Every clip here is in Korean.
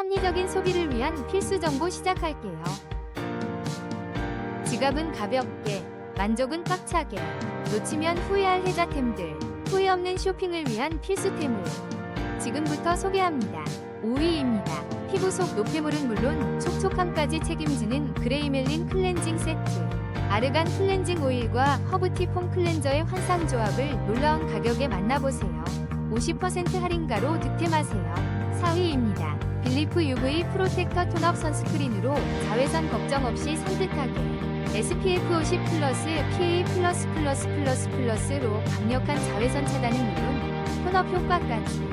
합리적인 소비를 위한 필수 정보 시작할게요. 지갑은 가볍게, 만족은 꽉차게, 놓치면 후회할 혜자템들, 후회 없는 쇼핑을 위한 필수템을 지금부터 소개합니다. 5위입니다. 피부 속 노폐물은 물론 촉촉함까지 책임지는 그레이멜린 클렌징 세트. 아르간 클렌징 오일과 허브티 폼 클렌저의 환상 조합을 놀라운 가격에 만나보세요. 50% 할인가로 득템하세요. 4위입니다. 빌리프 UV 프로텍터 톤업 선스크린으로 자외선 걱정 없이 산뜻하게 SPF 50 플러스 PA 플러스 플러스 플러스 플러스로 강력한 자외선 차단은 물론 톤업 효과까지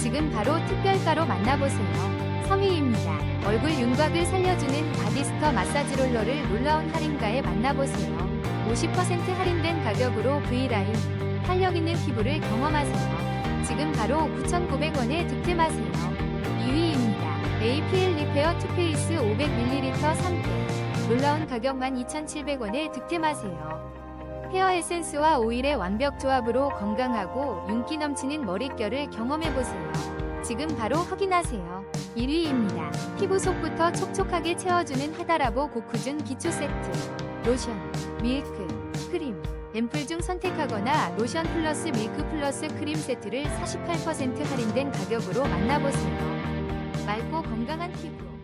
지금 바로 특별가로 만나보세요. 3위입니다. 얼굴 윤곽을 살려주는 바디스터 마사지 롤러를 놀라운 할인가에 만나보세요. 50% 할인된 가격으로 V라인, 탄력 있는 피부를 경험하세요. 지금 바로 9,900원에 득템하세요. 2위입니다. APL 리페어 투페이스 500ml 3팩. 놀라운 가격 12,700원에 득템하세요. 헤어 에센스와 오일의 완벽 조합으로 건강하고 윤기 넘치는 머릿결을 경험해보세요. 지금 바로 확인하세요. 1위입니다. 피부 속부터 촉촉하게 채워주는 하다라보 고쿠준 기초 세트. 로션, 밀크, 크림, 앰플 중 선택하거나 로션 플러스 밀크 플러스 크림 세트를 48% 할인된 가격으로 만나보세요. 건강한 피부.